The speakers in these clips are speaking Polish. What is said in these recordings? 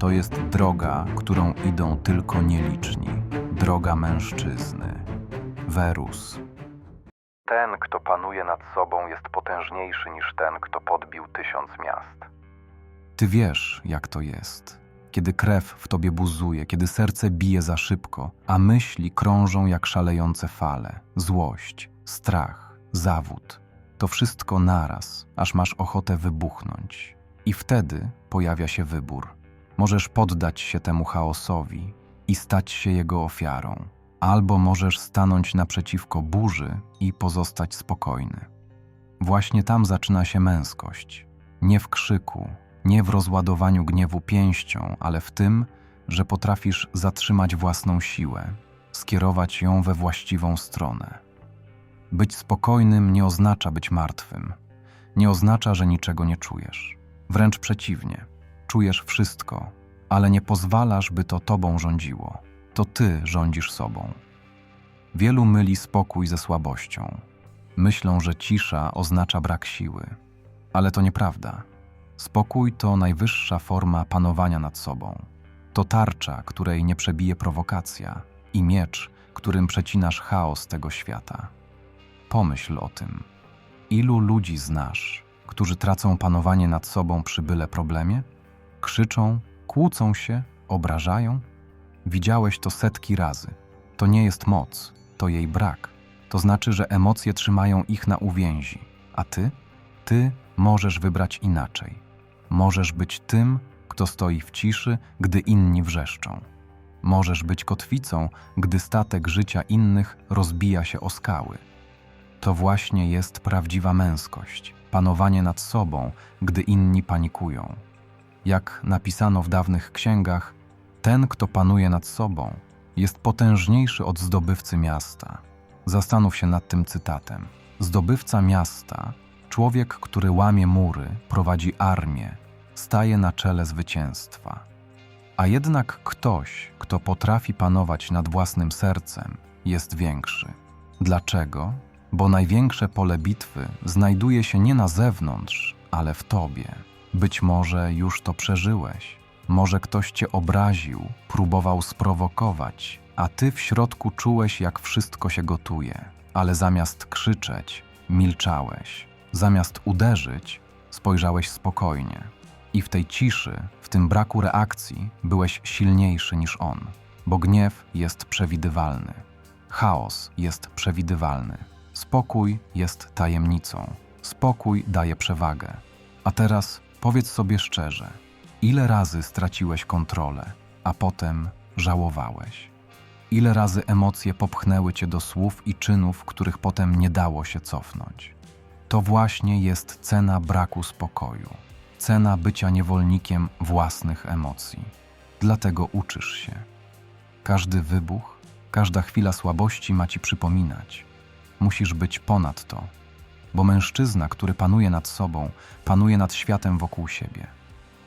To jest droga, którą idą tylko nieliczni. Droga mężczyzny. Werus. Ten, kto panuje nad sobą, jest potężniejszy niż ten, kto podbił tysiąc miast. Ty wiesz, jak to jest. Kiedy krew w tobie buzuje, kiedy serce bije za szybko, a myśli krążą jak szalejące fale. Złość, strach, zawód. To wszystko naraz, aż masz ochotę wybuchnąć. I wtedy pojawia się wybór. Możesz poddać się temu chaosowi i stać się jego ofiarą, albo możesz stanąć naprzeciwko burzy i pozostać spokojny. Właśnie tam zaczyna się męskość. Nie w krzyku, nie w rozładowaniu gniewu pięścią, ale w tym, że potrafisz zatrzymać własną siłę, skierować ją we właściwą stronę. Być spokojnym nie oznacza być martwym. Nie oznacza, że niczego nie czujesz. Wręcz przeciwnie. Czujesz wszystko, ale nie pozwalasz, by to tobą rządziło. To ty rządzisz sobą. Wielu myli spokój ze słabością. Myślą, że cisza oznacza brak siły. Ale to nieprawda. Spokój to najwyższa forma panowania nad sobą. To tarcza, której nie przebije prowokacja, i miecz, którym przecinasz chaos tego świata. Pomyśl o tym. Ilu ludzi znasz, którzy tracą panowanie nad sobą przy byle problemie? Krzyczą, kłócą się, obrażają? Widziałeś to setki razy. To nie jest moc, to jej brak. To znaczy, że emocje trzymają ich na uwięzi. A ty? Ty możesz wybrać inaczej. Możesz być tym, kto stoi w ciszy, gdy inni wrzeszczą. Możesz być kotwicą, gdy statek życia innych rozbija się o skały. To właśnie jest prawdziwa męskość, panowanie nad sobą, gdy inni panikują. Jak napisano w dawnych księgach, ten, kto panuje nad sobą, jest potężniejszy od zdobywcy miasta. Zastanów się nad tym cytatem. Zdobywca miasta, człowiek, który łamie mury, prowadzi armię, staje na czele zwycięstwa. A jednak ktoś, kto potrafi panować nad własnym sercem, jest większy. Dlaczego? Bo największe pole bitwy znajduje się nie na zewnątrz, ale w tobie. Być może już to przeżyłeś. Może ktoś cię obraził, próbował sprowokować, a ty w środku czułeś, jak wszystko się gotuje, ale zamiast krzyczeć, milczałeś. Zamiast uderzyć, spojrzałeś spokojnie. I w tej ciszy, w tym braku reakcji, byłeś silniejszy niż on, bo gniew jest przewidywalny, chaos jest przewidywalny, spokój jest tajemnicą, spokój daje przewagę. A teraz powiedz sobie szczerze, ile razy straciłeś kontrolę, a potem żałowałeś? Ile razy emocje popchnęły cię do słów i czynów, których potem nie dało się cofnąć? To właśnie jest cena braku spokoju, cena bycia niewolnikiem własnych emocji. Dlatego uczysz się. Każdy wybuch, każda chwila słabości ma ci przypominać. Musisz być ponad to, bo mężczyzna, który panuje nad sobą, panuje nad światem wokół siebie.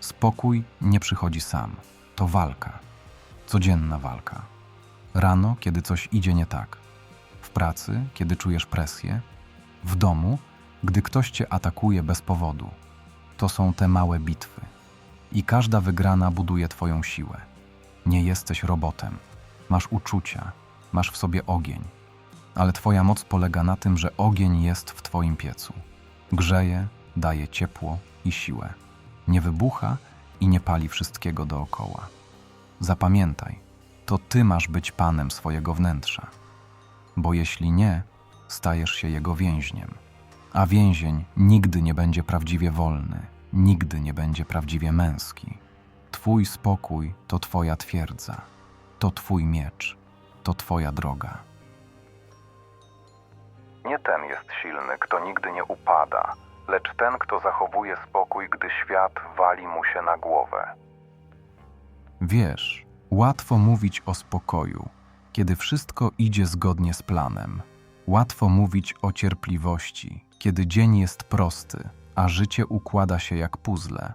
Spokój nie przychodzi sam, to walka, codzienna walka. Rano, kiedy coś idzie nie tak, w pracy, kiedy czujesz presję, w domu, gdy ktoś cię atakuje bez powodu. To są te małe bitwy. I każda wygrana buduje twoją siłę. Nie jesteś robotem. Masz uczucia, masz w sobie ogień. Ale twoja moc polega na tym, że ogień jest w twoim piecu. Grzeje, daje ciepło i siłę. Nie wybucha i nie pali wszystkiego dookoła. Zapamiętaj, to ty masz być panem swojego wnętrza. Bo jeśli nie, stajesz się jego więźniem. A więzień nigdy nie będzie prawdziwie wolny, nigdy nie będzie prawdziwie męski. Twój spokój to Twoja twierdza, to Twój miecz, to Twoja droga. Nie ten jest silny, kto nigdy nie upada, lecz ten, kto zachowuje spokój, gdy świat wali mu się na głowę. Wiesz, łatwo mówić o spokoju, kiedy wszystko idzie zgodnie z planem. Łatwo mówić o cierpliwości, kiedy dzień jest prosty, a życie układa się jak puzzle.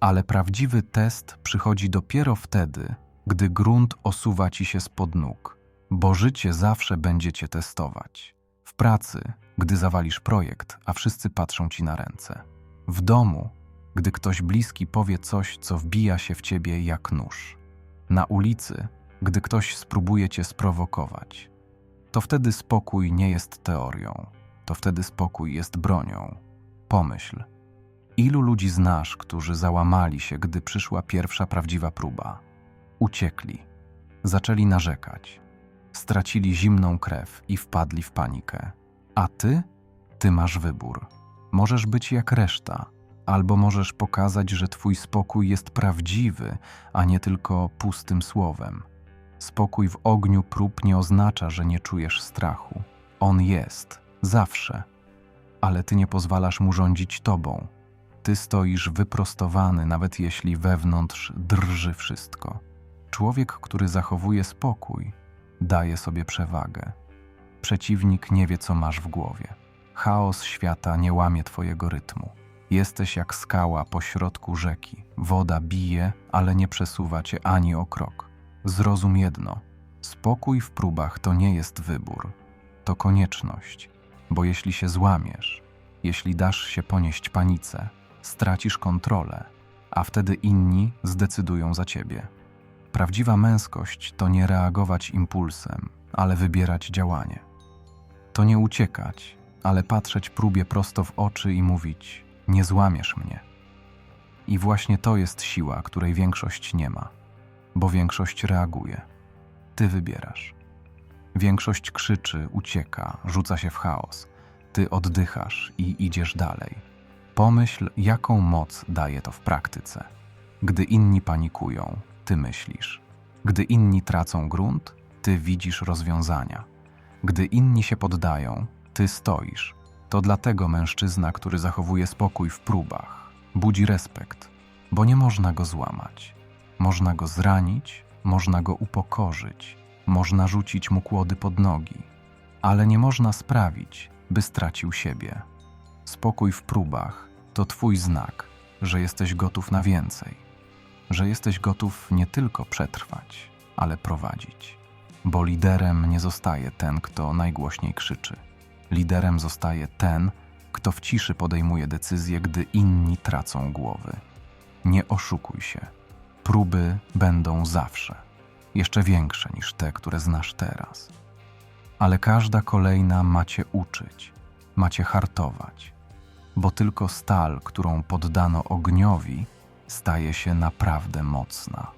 Ale prawdziwy test przychodzi dopiero wtedy, gdy grunt osuwa ci się spod nóg, bo życie zawsze będzie cię testować. W pracy, gdy zawalisz projekt, a wszyscy patrzą ci na ręce. W domu, gdy ktoś bliski powie coś, co wbija się w ciebie jak nóż. Na ulicy, gdy ktoś spróbuje cię sprowokować. To wtedy spokój nie jest teorią, to wtedy spokój jest bronią. Pomyśl, ilu ludzi znasz, którzy załamali się, gdy przyszła pierwsza prawdziwa próba? Uciekli, zaczęli narzekać, stracili zimną krew i wpadli w panikę. A ty? Ty masz wybór. Możesz być jak reszta, albo możesz pokazać, że twój spokój jest prawdziwy, a nie tylko pustym słowem. Spokój w ogniu prób nie oznacza, że nie czujesz strachu. On jest, zawsze. Ale ty nie pozwalasz mu rządzić tobą. Ty stoisz wyprostowany, nawet jeśli wewnątrz drży wszystko. Człowiek, który zachowuje spokój, daje sobie przewagę. Przeciwnik nie wie, co masz w głowie. Chaos świata nie łamie twojego rytmu. Jesteś jak skała pośrodku rzeki. Woda bije, ale nie przesuwa cię ani o krok. Zrozum jedno: spokój w próbach to nie jest wybór, to konieczność, bo jeśli się złamiesz, jeśli dasz się ponieść panice, stracisz kontrolę, a wtedy inni zdecydują za ciebie. Prawdziwa męskość to nie reagować impulsem, ale wybierać działanie. To nie uciekać, ale patrzeć próbie prosto w oczy i mówić: Nie złamiesz mnie. I właśnie to jest siła, której większość nie ma, bo większość reaguje. Ty wybierasz. Większość krzyczy, ucieka, rzuca się w chaos. Ty oddychasz i idziesz dalej. Pomyśl, jaką moc daje to w praktyce. Gdy inni panikują, ty myślisz. Gdy inni tracą grunt, ty widzisz rozwiązania. Gdy inni się poddają, ty stoisz. To dlatego mężczyzna, który zachowuje spokój w próbach, budzi respekt, bo nie można go złamać. Można go zranić, można go upokorzyć, można rzucić mu kłody pod nogi, ale nie można sprawić, by stracił siebie. Spokój w próbach to Twój znak, że jesteś gotów na więcej, że jesteś gotów nie tylko przetrwać, ale prowadzić. Bo liderem nie zostaje ten, kto najgłośniej krzyczy. Liderem zostaje ten, kto w ciszy podejmuje decyzje, gdy inni tracą głowy. Nie oszukuj się. Próby będą zawsze, jeszcze większe niż te, które znasz teraz. Ale każda kolejna macie uczyć, macie hartować, bo tylko stal, którą poddano ogniowi, staje się naprawdę mocna.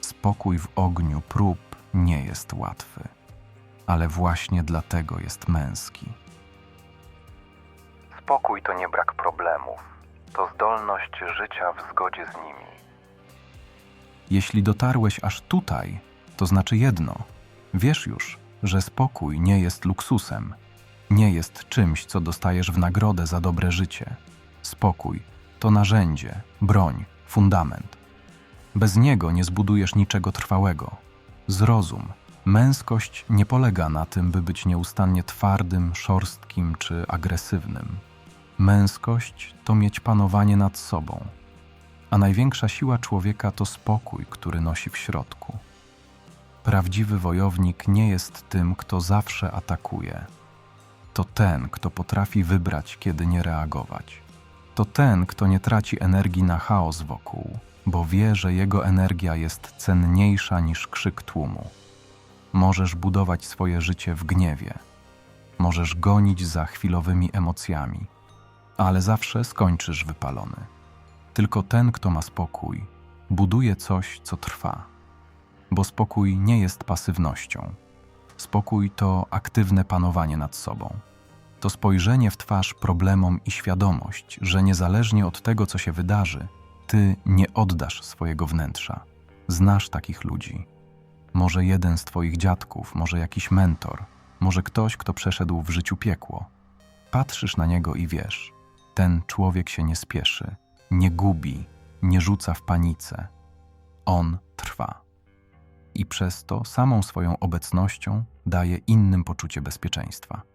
Spokój w ogniu prób nie jest łatwy, ale właśnie dlatego jest męski. Spokój to nie brak problemów, to zdolność życia w zgodzie z nimi. Jeśli dotarłeś aż tutaj, to znaczy jedno: wiesz już, że spokój nie jest luksusem, nie jest czymś, co dostajesz w nagrodę za dobre życie. Spokój to narzędzie, broń, fundament. Bez niego nie zbudujesz niczego trwałego. Zrozum, męskość nie polega na tym, by być nieustannie twardym, szorstkim czy agresywnym. Męskość to mieć panowanie nad sobą a największa siła człowieka to spokój, który nosi w środku. Prawdziwy wojownik nie jest tym, kto zawsze atakuje. To ten, kto potrafi wybrać, kiedy nie reagować. To ten, kto nie traci energii na chaos wokół, bo wie, że jego energia jest cenniejsza niż krzyk tłumu. Możesz budować swoje życie w gniewie. Możesz gonić za chwilowymi emocjami, ale zawsze skończysz wypalony. Tylko ten, kto ma spokój, buduje coś, co trwa. Bo spokój nie jest pasywnością. Spokój to aktywne panowanie nad sobą. To spojrzenie w twarz problemom i świadomość, że niezależnie od tego, co się wydarzy, ty nie oddasz swojego wnętrza. Znasz takich ludzi. Może jeden z twoich dziadków, może jakiś mentor, może ktoś, kto przeszedł w życiu piekło. Patrzysz na niego i wiesz, ten człowiek się nie spieszy, nie gubi, nie rzuca w panice. On trwa. I przez to samą swoją obecnością daje innym poczucie bezpieczeństwa.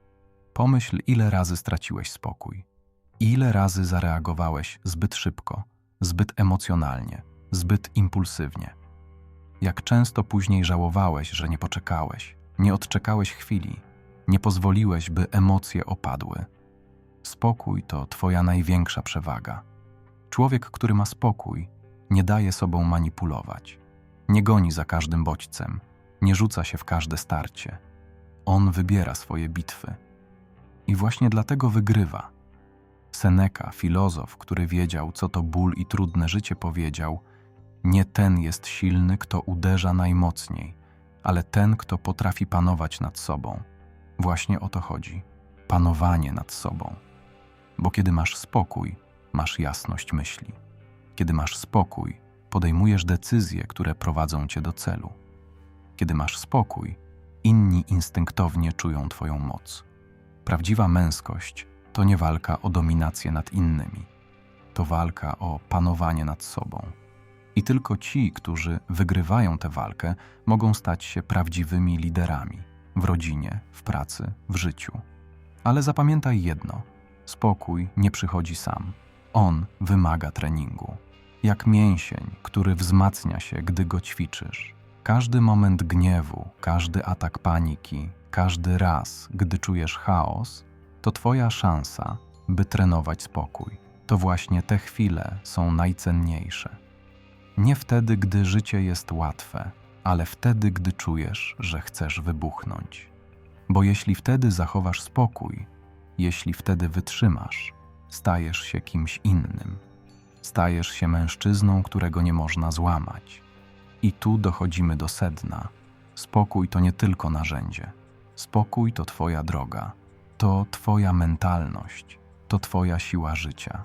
Pomyśl, ile razy straciłeś spokój, ile razy zareagowałeś zbyt szybko, zbyt emocjonalnie, zbyt impulsywnie. Jak często później żałowałeś, że nie poczekałeś, nie odczekałeś chwili, nie pozwoliłeś, by emocje opadły. Spokój to Twoja największa przewaga Człowiek, który ma spokój, nie daje sobą manipulować, nie goni za każdym bodźcem, nie rzuca się w każde starcie. On wybiera swoje bitwy. I właśnie dlatego wygrywa. Seneca, filozof, który wiedział, co to ból i trudne życie, powiedział: Nie ten jest silny, kto uderza najmocniej, ale ten, kto potrafi panować nad sobą. Właśnie o to chodzi panowanie nad sobą. Bo kiedy masz spokój, masz jasność myśli. Kiedy masz spokój, podejmujesz decyzje, które prowadzą cię do celu. Kiedy masz spokój, inni instynktownie czują Twoją moc. Prawdziwa męskość to nie walka o dominację nad innymi, to walka o panowanie nad sobą. I tylko ci, którzy wygrywają tę walkę, mogą stać się prawdziwymi liderami w rodzinie, w pracy, w życiu. Ale zapamiętaj jedno: spokój nie przychodzi sam. On wymaga treningu. Jak mięsień, który wzmacnia się, gdy go ćwiczysz. Każdy moment gniewu, każdy atak paniki, każdy raz, gdy czujesz chaos, to Twoja szansa, by trenować spokój. To właśnie te chwile są najcenniejsze. Nie wtedy, gdy życie jest łatwe, ale wtedy, gdy czujesz, że chcesz wybuchnąć. Bo jeśli wtedy zachowasz spokój, jeśli wtedy wytrzymasz, stajesz się kimś innym. Stajesz się mężczyzną, którego nie można złamać. I tu dochodzimy do sedna. Spokój to nie tylko narzędzie. Spokój to Twoja droga, to Twoja mentalność, to Twoja siła życia.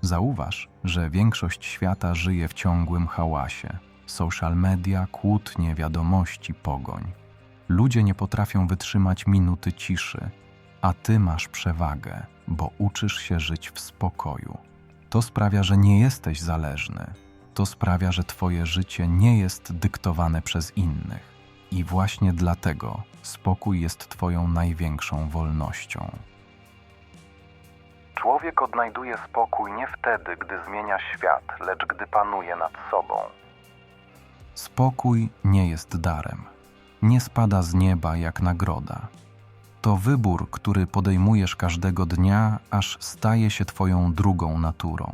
Zauważ, że większość świata żyje w ciągłym hałasie. Social media, kłótnie, wiadomości, pogoń. Ludzie nie potrafią wytrzymać minuty ciszy, a Ty masz przewagę, bo uczysz się żyć w spokoju. To sprawia, że nie jesteś zależny. To sprawia, że Twoje życie nie jest dyktowane przez innych. I właśnie dlatego spokój jest Twoją największą wolnością. Człowiek odnajduje spokój nie wtedy, gdy zmienia świat, lecz gdy panuje nad sobą. Spokój nie jest darem. Nie spada z nieba jak nagroda. To wybór, który podejmujesz każdego dnia, aż staje się Twoją drugą naturą.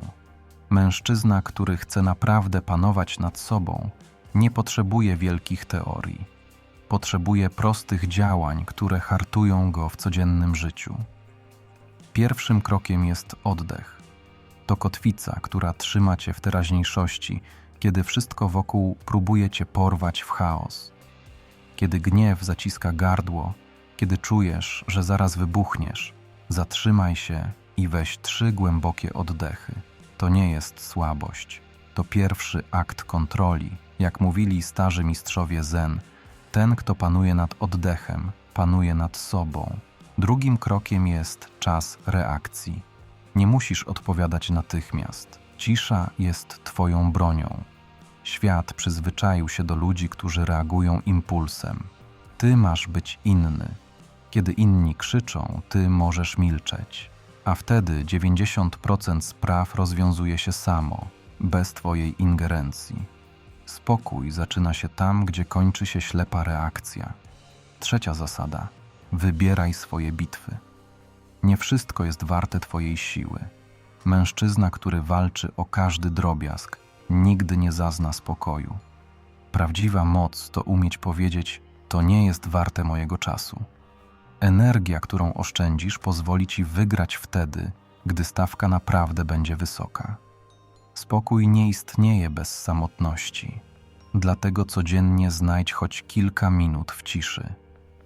Mężczyzna, który chce naprawdę panować nad sobą, nie potrzebuje wielkich teorii. Potrzebuje prostych działań, które hartują go w codziennym życiu. Pierwszym krokiem jest oddech. To kotwica, która trzyma cię w teraźniejszości, kiedy wszystko wokół próbuje cię porwać w chaos. Kiedy gniew zaciska gardło, kiedy czujesz, że zaraz wybuchniesz, zatrzymaj się i weź trzy głębokie oddechy. To nie jest słabość. To pierwszy akt kontroli. Jak mówili starzy mistrzowie Zen, ten, kto panuje nad oddechem, panuje nad sobą. Drugim krokiem jest czas reakcji. Nie musisz odpowiadać natychmiast. Cisza jest Twoją bronią. Świat przyzwyczaił się do ludzi, którzy reagują impulsem. Ty masz być inny. Kiedy inni krzyczą, ty możesz milczeć. A wtedy 90% spraw rozwiązuje się samo, bez Twojej ingerencji. Spokój zaczyna się tam, gdzie kończy się ślepa reakcja. Trzecia zasada: wybieraj swoje bitwy. Nie wszystko jest warte Twojej siły. Mężczyzna, który walczy o każdy drobiazg, nigdy nie zazna spokoju. Prawdziwa moc to umieć powiedzieć: To nie jest warte mojego czasu. Energia, którą oszczędzisz, pozwoli ci wygrać wtedy, gdy stawka naprawdę będzie wysoka. Spokój nie istnieje bez samotności. Dlatego codziennie znajdź choć kilka minut w ciszy.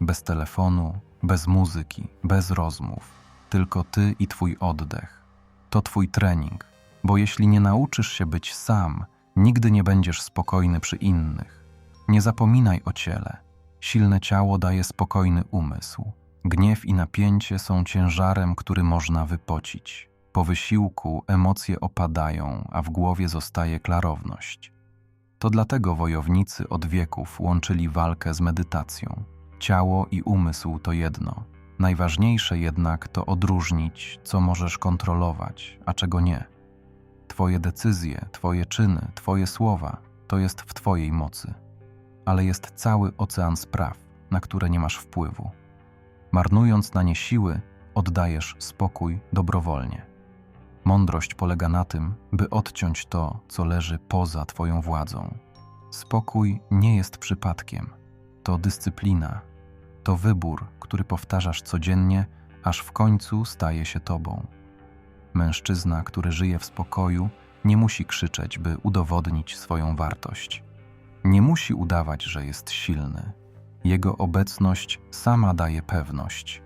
Bez telefonu, bez muzyki, bez rozmów. Tylko ty i twój oddech. To twój trening, bo jeśli nie nauczysz się być sam, nigdy nie będziesz spokojny przy innych. Nie zapominaj o ciele. Silne ciało daje spokojny umysł. Gniew i napięcie są ciężarem, który można wypocić. Po wysiłku emocje opadają, a w głowie zostaje klarowność. To dlatego wojownicy od wieków łączyli walkę z medytacją. Ciało i umysł to jedno. Najważniejsze jednak to odróżnić, co możesz kontrolować, a czego nie. Twoje decyzje, Twoje czyny, Twoje słowa to jest w Twojej mocy, ale jest cały ocean spraw, na które nie masz wpływu. Marnując na nie siły, oddajesz spokój dobrowolnie. Mądrość polega na tym, by odciąć to, co leży poza Twoją władzą. Spokój nie jest przypadkiem, to dyscyplina, to wybór, który powtarzasz codziennie, aż w końcu staje się Tobą. Mężczyzna, który żyje w spokoju, nie musi krzyczeć, by udowodnić swoją wartość. Nie musi udawać, że jest silny. Jego obecność sama daje pewność.